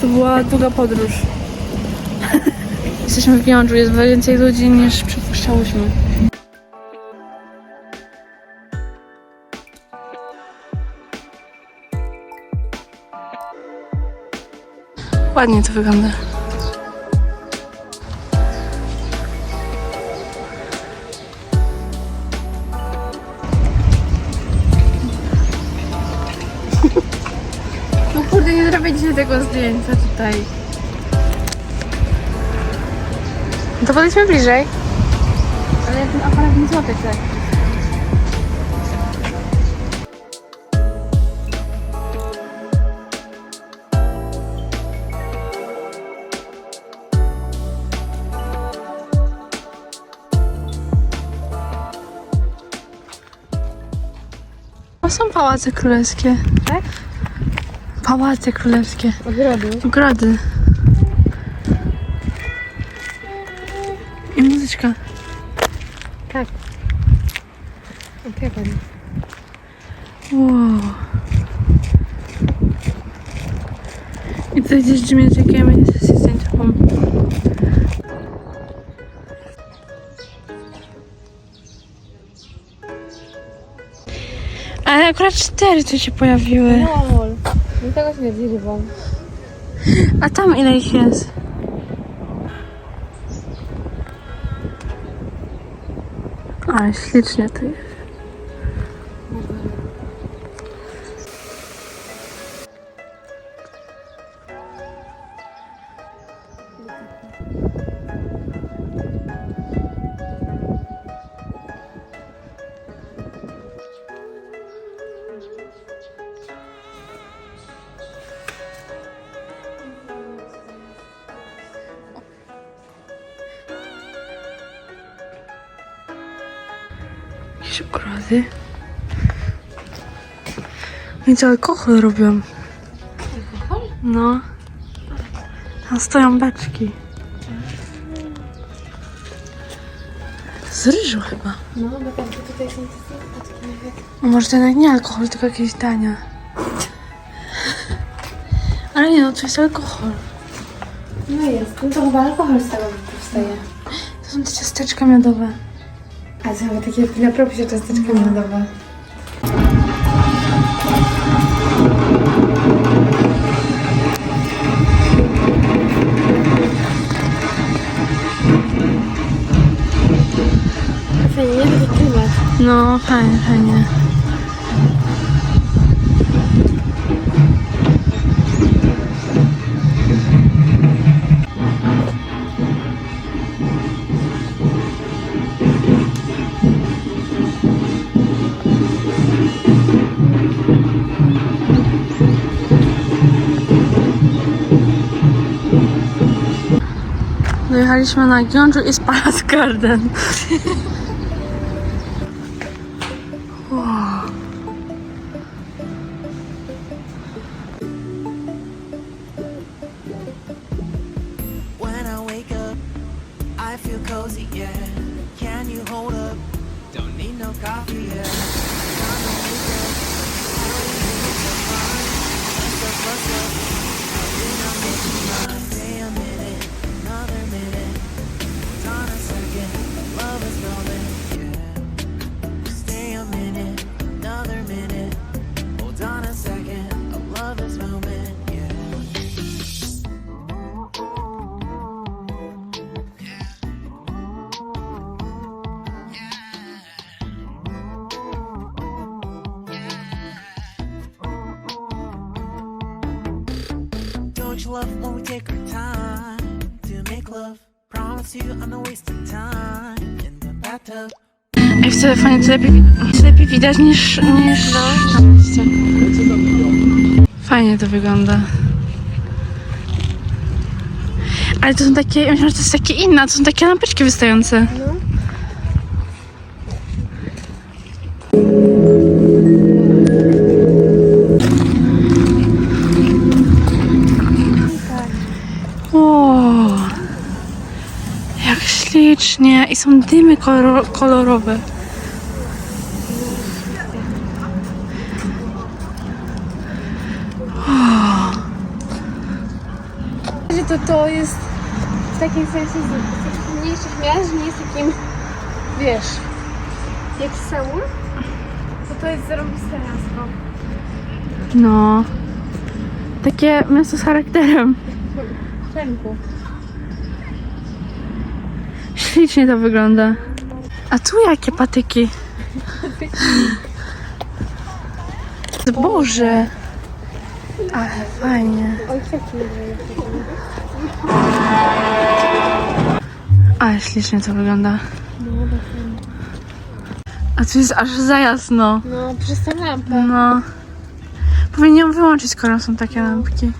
to była długa podróż. Jesteśmy w Wiążu, jest więcej ludzi niż przypuszczałyśmy. Ładnie to wygląda. No nie zrobię dzisiaj tego zdjęcia tutaj. To podejdźmy bliżej. Ale ten aparat nie złapie tak. Są pałace królewskie. Tak? Pałace królewskie. Ogrody. Ogrody. I muzyczka. Tak. Pani. Wow. I tutaj gdzieś czekamy na sesję zdjęciową. Ale akurat cztery tu się pojawiły. Lol. Do tego się nie zrywam. A tam ile ich jest? Ale ślicznie to jest. Jakieś ogrody. Więc alkohol robią. No. Tam stoją beczki. Z ryżu chyba. No, bo tak, tutaj są nawet... No może to jednak nie alkohol, tylko jakieś dania. Ale nie no, to jest alkohol. No jest. No to chyba alkohol z tego powstaje. To są te ciasteczka miodowe. A chyba takie na propsie ciasteczka miodowe. Fajnie, nie? Taki klimat. No, fajnie, fajnie. har ich mir nach You love when we take our time to make love? Promise you I'm not wasting time in the bathtub. Ej, w telefonie to lepiej, to lepiej widać niż, niż miejscu. Fajnie to wygląda. Ale to są takie, ja myślałam, że to jest takie inne, to są takie lampeczki wystające. No. O, jak ślicznie. I są dymy kolor, kolorowe. O. to to jest w takim sensie z takich mniejszych miast, nie jest takim, wiesz, jak Seul, to to jest zarobiste miasto. No. Takie miasto z charakterem. Czemku. Ślicznie to wygląda. A tu jakie patyki? Boże. Ale fajnie. Ale ślicznie to wygląda. A tu jest aż za jasno. No, przez tę lampę. No. Powinien wyłączyć, skoro są takie lampki.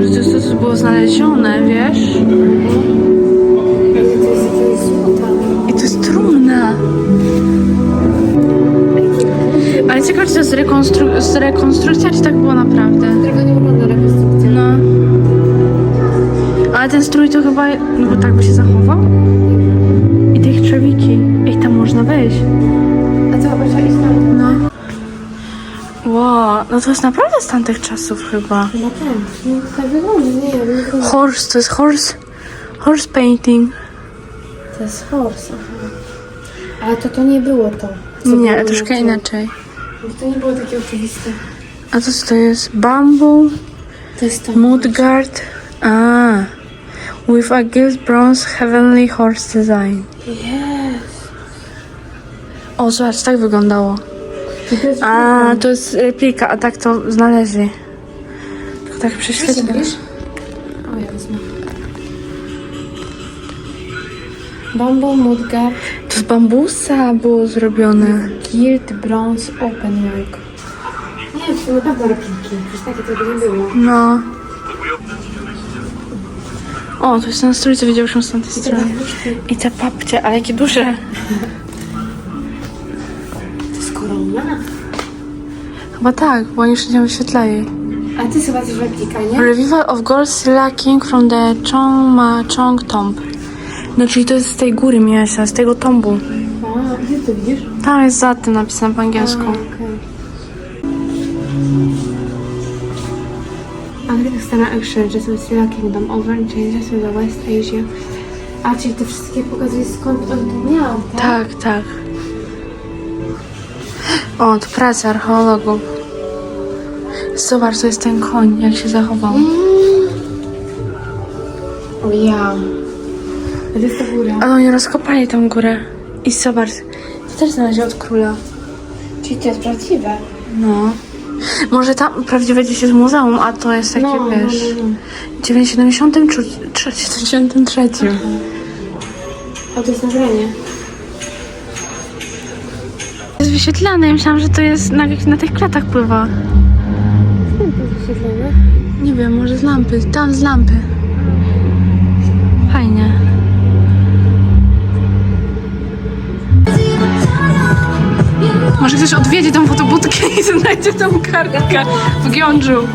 Że to, jest to, co było znalezione, wiesz? I to jest trumna. Ale ciekawe, czy to jest rekonstru- rekonstrukcja, czy tak było naprawdę? Tego nie wygląda rekonstrukcja. No. Ale ten strój to chyba, no bo tak by się zachował. I te ich trzewiki. Ej, tam można wejść. A co, chyba trzeba iść tam? No. No to jest naprawdę z tamtych czasów chyba. Na ten. No, tak wygląda, nie wiem. Horse, to jest horse, horse painting. To jest horse, aha. Ale to to nie było to. co Nie, było troszkę na tym. inaczej. To nie było takie oczywiste. A to co to jest? Bamboo, To jest to. Mudguard. A. With a gilt bronze heavenly horse design. Jest. O, zobacz, tak wyglądało. To A, to jest replika, a tak to znaleźli. Tylko tak prześwietlasz. O, ja wezmę. Bamboo Mudguard To z bambusa było zrobione. Gilt Bronze Open Work. Nie wiem, to naprawdę repliki. Przecież takie tego nie było. No. O, to jest ten strój, co widziałyśmy z tamtej strony. I te papcie, ale jakie duże. To. Chyba tak, bo oni wszędzie wyświetlali. A ty chyba też replika, nie? Revival of Gold Silla King from the Chongma Chong Tomb. No czyli to jest z tej góry Miasia, z tego tombu. A, gdzie to widzisz? Tam jest za tym napisane po angielsku. okej. Architect Stana exchanges with Silla Kingdom over and changes with the West Asia. A, czyli te wszystkie pokazuje skąd on to miał, tak? Tak, tak. O, to praca archeologów. Zobacz, to jest ten koń, jak się zachował. O ja. A to jest ta góra. Ale oni rozkopali tą górę. I zobacz, to też znaleźli od króla. Czyli to jest prawdziwe. No. Może tam prawdziwe gdzieś jest muzeum, a to jest takie, No, no, wiesz, no, no. w 93, 93. A to jest nagranie. Jest wyświetlane, ja myślałam, że to jest na, na tych klatach pływa. Skąd to jest wyświetlone? Nie wiem, może z lampy, tam z lampy. Fajnie. Może ktoś odwiedzi tą fotobudkę i znajdzie tą kartkę w Gyeongju.